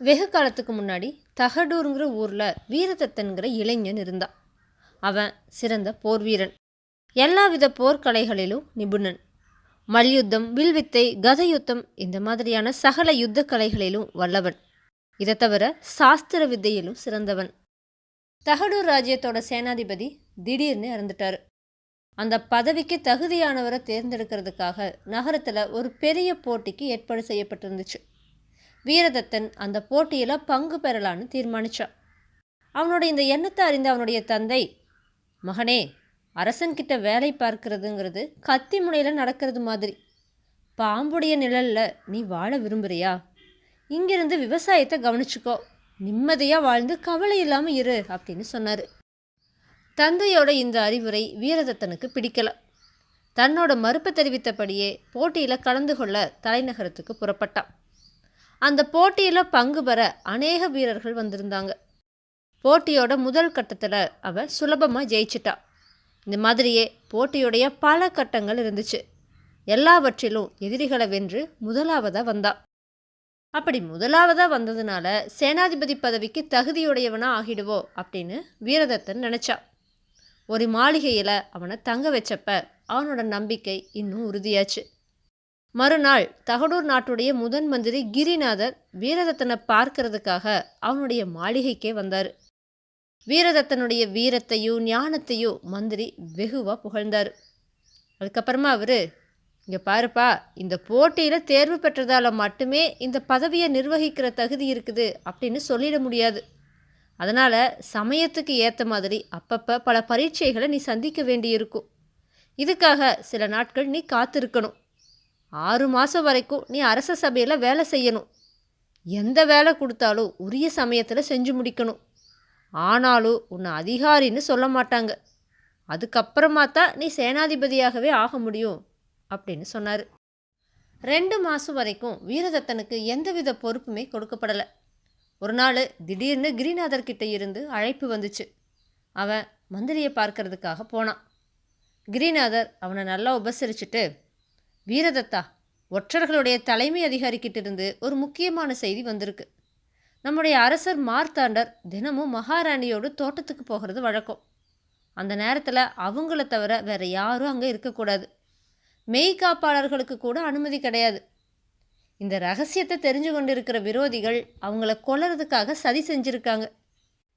வெகு காலத்துக்கு முன்னாடி தகடூருங்கிற ஊரில் வீரதத்தன்கிற இளைஞன் இருந்தான் அவன் சிறந்த போர் வீரன் எல்லாவித போர்க்கலைகளிலும் நிபுணன். மல்யுத்தம் வில்வித்தை கதயுத்தம் இந்த மாதிரியான சகல யுத்த கலைகளிலும் வல்லவன். இதை தவிர சாஸ்திர வித்தையிலும் சிறந்தவன். தகடூர் ராஜ்யத்தோட சேனாதிபதி திடீர்னு இறந்துட்டாரு. அந்த பதவிக்கு தகுதியானவரை தேர்ந்தெடுக்கிறதுக்காக நகரத்தில் ஒரு பெரிய போட்டிக்கு ஏற்பாடு செய்யப்பட்டிருந்துச்சு. வீரதத்தன் அந்த போட்டியில் பங்கு பெறலான்னு தீர்மானிச்சான் அவனோட இந்த எண்ணத்தை அறிந்த அவனுடைய தந்தை மகனே அரசன்கிட்ட வேலை பார்க்கறதுங்கிறது கத்தி முனையில் நடக்கிறது மாதிரி. பாம்புடைய நிழலில் நீ வாழ விரும்புகிறியா இங்கிருந்து விவசாயத்தை கவனிச்சுக்கோ. நிம்மதியாக வாழ்ந்து கவலை இல்லாமல் இரு அப்படின்னு சொன்னார். தந்தையோட இந்த அறிவுரை வீரதத்தனுக்கு பிடிக்கல. தன்னோட மறுப்பு தெரிவித்தபடியே போட்டியில் கலந்து கொள்ள தலைநகரத்துக்கு புறப்பட்டான். அந்த போட்டியில் பங்கு பெற அநேக வீரர்கள் வந்திருந்தாங்க. போட்டியோட முதல் கட்டத்தில் அவ சுலபமாக ஜெயிச்சிட்டா. இந்த மாதிரியே போட்டியுடைய பல கட்டங்கள் இருந்துச்சு. எல்லாவற்றிலும் எதிரிகளை வென்று முதலாவதாக வந்தா. அப்படி முதலாவதாக வந்ததுனால சேனாதிபதி பதவிக்கு தகுதியுடையவனா ஆகிடுவோ அப்படின்னு வீரதத்தன் நினச்சா. ஒரு மாளிகையில் அவனை தங்க வச்சப்ப அவனோட நம்பிக்கை இன்னும் உறுதியாச்சு. மறுநாள் தகடூர் நாட்டுடைய முதன் மந்திரி கிரிநாதர் வீரதத்தனை பார்க்கறதுக்காக அவனுடைய மாளிகைக்கே வந்தார். வீரதத்தனுடைய வீரத்தையும் ஞானத்தையும் மந்திரி வெகுவாக புகழ்ந்தார். அதுக்கப்புறமா அவர் இங்கே பாருப்பா இந்த போட்டியில் தேர்வு பெற்றதால் மட்டுமே இந்த பதவியை நிர்வகிக்கிற தகுதி இருக்குது அப்படின்னு சொல்லிட முடியாது. அதனால் சமயத்துக்கு ஏற்ற மாதிரி அப்பப்போ பல பரீட்சைகளை நீ சந்திக்க வேண்டியிருக்கும். இதுக்காக சில நாட்கள் நீ காத்திருக்கணும். ஆறு மாதம் வரைக்கும் நீ அரச சபையில் வேலை செய்யணும். எந்த வேலை கொடுத்தாலும் உரிய சமயத்தில் செஞ்சு முடிக்கணும். ஆனாலும் உன்னை அதிகாரின்னு சொல்ல மாட்டாங்க. அதுக்கப்புறமா தான் நீ சேனாதிபதியாகவே ஆக முடியும் அப்படின்னு சொன்னார். ரெண்டு மாதம் வரைக்கும் வீரதத்தனுக்கு எந்தவித பொறுப்புமே கொடுக்கப்படலை. ஒரு நாள் திடீர்னு கிரிநாதர் கிட்ட இருந்து அழைப்பு வந்துச்சு. அவன் மந்திரியை பார்க்கறதுக்காக போனான். கிரிநாதர் அவனை நல்லா உபசரிச்சுட்டு வீரதத்தா ஒற்றர்களுடைய தலைமை அதிகாரிக்கிட்ட இருந்து ஒரு முக்கியமான செய்தி வந்திருக்கு. நம்முடைய அரசர் மார்த்தாண்டர் தினமும் மகாராணியோடு தோட்டத்துக்கு போகிறது வழக்கம். அந்த நேரத்தில் அவங்கள தவிர வேற யாரும் அங்கே இருக்கக்கூடாது மெய்காப்பாளர்களுக்கு கூட அனுமதி கிடையாது. இந்த ரகசியத்தை தெரிஞ்சு கொண்டிருக்கிற விரோதிகள் அவங்கள கொல்லறதுக்காக சதி செஞ்சுருக்காங்க.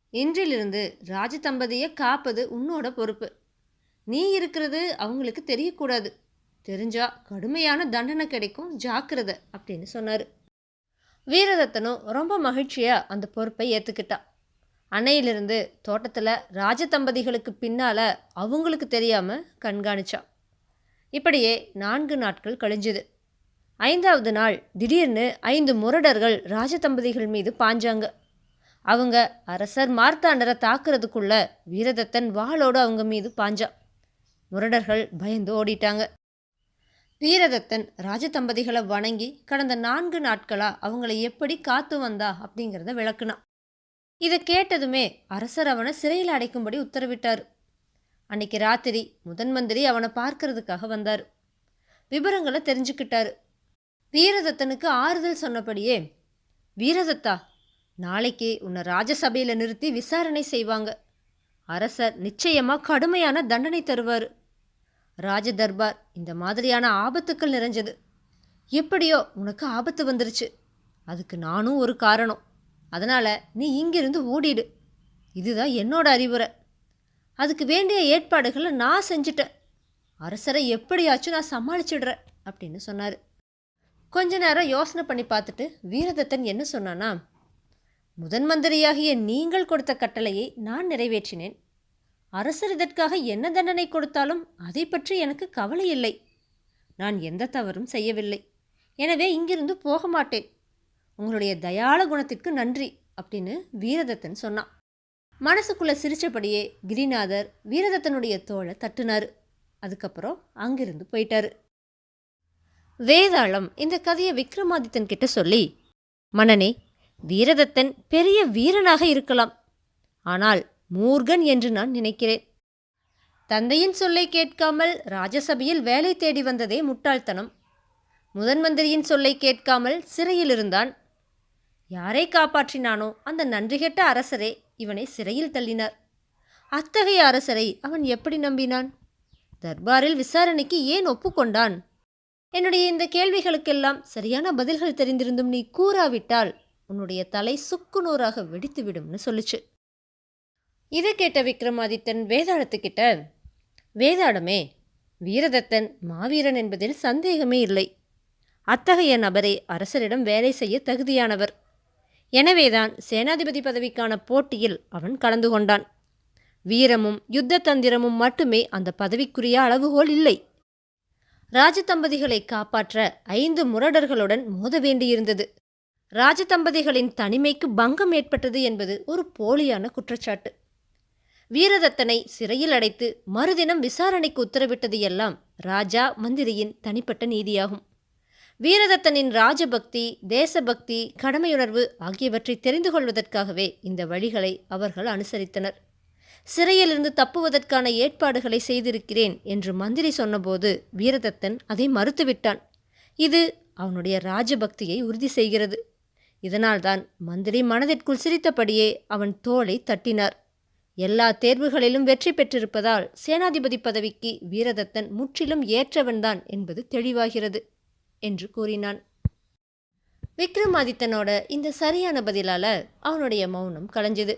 இன்றிலிருந்து ராஜதம்பதியை காப்பது உன்னோட பொறுப்பு. நீ இருக்கிறது அவங்களுக்கு தெரியக்கூடாது. தெரிஞ்சா கடுமையான தண்டனை கிடைக்கும் ஜாக்கிரதை அப்படின்னு சொன்னார். வீரதத்தனும் ரொம்ப மகிழ்ச்சியாக அந்த பொறுப்பை ஏற்றுக்கிட்டான் அன்னையிலிருந்து தோட்டத்தில் ராஜதம்பதிகளுக்கு பின்னால் அவங்களுக்கு தெரியாமல் கண்காணிச்சான் இப்படியே நான்கு நாட்கள் கழிஞ்சுது. ஐந்தாவது நாள் திடீர்னு ஐந்து முரடர்கள் ராஜதம்பதிகள் மீது பாஞ்சாங்க. அவங்க அரசர் மார்த்தாண்டரை தாக்குறதுக்குள்ள வீரதத்தன் வாளோடு அவங்க மீது பாஞ்சான் முரடர்கள் பயந்து ஓடிட்டாங்க. வீரதத்தன் ராஜதம்பதிகளை வணங்கி கடந்த நான்கு நாட்களாக அவங்கள எப்படி காத்து வந்தா அப்படிங்கிறத விளக்குனான். இதை கேட்டதுமே அரசர் அவனை சிறையில் அடைக்கும்படி உத்தரவிட்டார். அன்னைக்கு ராத்திரி முதன் மந்திரி அவனை பார்க்கறதுக்காக வந்தார். விவரங்களை தெரிஞ்சுக்கிட்டாரு. வீரதத்தனுக்கு ஆறுதல் சொன்னபடியே வீரதத்தா நாளைக்கு உன்னை ராஜசபையில் நிறுத்தி விசாரணை செய்வாங்க. அரசர் நிச்சயமாக கடுமையான தண்டனை தருவார். ராஜதர்பார் இந்த மாதிரியான ஆபத்துக்கள் நிறைஞ்சது. எப்படியோ உனக்கு ஆபத்து வந்துருச்சு. அதுக்கு நானும் ஒரு காரணம். அதனால் நீ இங்கிருந்து ஓடிடு. இதுதான் என்னோட அறிவுரை. அதுக்கு வேண்டிய ஏற்பாடுகளை நான் செஞ்சுட்டேன். அரசரை எப்படியாச்சும் நான் சமாளிச்சிடுறேன் அப்படின்னு சொன்னார். கொஞ்ச நேரம் யோசனை பண்ணி பார்த்துட்டு வீரதத்தன் என்ன சொன்னானா முதன் மந்திரியாகிய நீங்கள் கொடுத்த கட்டளையை நான் நிறைவேற்றினேன். அரசர் இதற்காக என்ன தண்டனை கொடுத்தாலும் அதை பற்றி எனக்கு கவலை இல்லை. நான் எந்த தவறும் செய்யவில்லை. எனவே இங்கிருந்து போக மாட்டேன். உங்களுடைய தயாள குணத்திற்கு நன்றி அப்படின்னு வீரதத்தன் சொன்னான். மனசுக்குள்ளே சிரித்தபடியே கிரிநாதர் வீரதத்தனுடைய தோளை தட்டுனார். அதுக்கப்புறம் அங்கிருந்து போயிட்டாரு. வேதாளம் இந்த கதையை விக்ரமாதித்தன் கிட்ட சொல்லி மன்னனே வீரதத்தன் பெரிய வீரனாக இருக்கலாம். ஆனால் மூர்கன் என்று நான் நினைக்கிறேன். தந்தையின் சொல்லை கேட்காமல் ராஜசபையில் வேலை தேடி வந்ததே முட்டாள்தனம். முதன் மந்திரியின் சொல்லை கேட்காமல் சிறையில் இருந்தான். யாரை காப்பாற்றினானோ அந்த நன்றிகெட்ட அரசரே இவனை சிறையில் தள்ளினார். அத்தகைய அரசரை அவன் எப்படி நம்பினான்? தர்பாரில் விசாரணைக்கு ஏன் ஒப்புக்கொண்டான் என்னுடைய இந்த கேள்விகளுக்கெல்லாம் சரியான பதில்கள் தெரிந்திருந்தும் நீ கூறாவிட்டால் உன்னுடைய தலை சுக்குநூறாக வெடித்துவிடும்னு சொல்லுச்சு. இதை கேட்ட விக்ரமாதித்தன் வேதாளத்துக்கிட்ட வேதாளமே வீரதத்தன் மாவீரன் என்பதில் சந்தேகமே இல்லை. அத்தகைய நபரை அரசரிடம் வேலை செய்ய தகுதியானவர். எனவேதான் சேனாதிபதி பதவிக்கான போட்டியில் அவன் கலந்து கொண்டான். வீரமும் யுத்த தந்திரமும் மட்டுமே அந்த பதவிக்குரிய அளவுகோல் இல்லை. ராஜதம்பதிகளை காப்பாற்ற ஐந்து முரடர்களுடன் மோத வேண்டியிருந்தது. ராஜதம்பதிகளின் தனிமைக்கு பங்கம் ஏற்பட்டது என்பது ஒரு போலியான குற்றச்சாட்டு. வீரதத்தனை சிறையில் அடைத்து மறுதினம் விசாரணைக்கு உத்தரவிட்டது எல்லாம் ராஜா மந்திரியின் தனிப்பட்ட நீதியாகும். வீரதத்தனின் ராஜபக்தி தேசபக்தி கடமையுணர்வு ஆகியவற்றை தெரிந்து கொள்வதற்காகவே இந்த வழிகளை அவர்கள் அனுசரித்தனர். சிறையிலிருந்து தப்புவதற்கான ஏற்பாடுகளை செய்திருக்கிறேன் என்று மந்திரி சொன்னபோது வீரதத்தன் அதை மறுத்துவிட்டான். இது அவனுடைய ராஜபக்தியை உறுதி செய்கிறது. இதனால்தான் மந்திரி மனதிற்குள் சிரித்தபடியே அவன் தோளை தட்டினார். எல்லா தேர்வுகளிலும் வெற்றி பெற்றிருப்பதால் சேனாதிபதி பதவிக்கு வீரதத்தன் முற்றிலும் ஏற்றவன்தான் என்பது தெளிவாகிறது என்று கூறினான். விக்ரமாதித்தனோட இந்த சரியான பதிலால அவனுடைய மௌனம் கலைஞ்சது.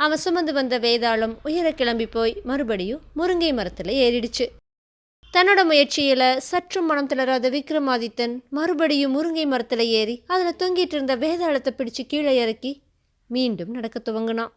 அவன் சுமந்து வந்த வேதாளம் உயர கிளம்பி போய் மறுபடியும் முருங்கை மரத்தில் ஏறிடுச்சு. தன்னோட முயற்சியில் சற்றும் மனம் தளராத விக்ரமாதித்தன் மறுபடியும் முருங்கை மரத்தில் ஏறி அதில் தொங்கிட்டு இருந்த வேதாளத்தை பிடிச்சு கீழே இறக்கி மீண்டும் நடக்க துவங்கினான்.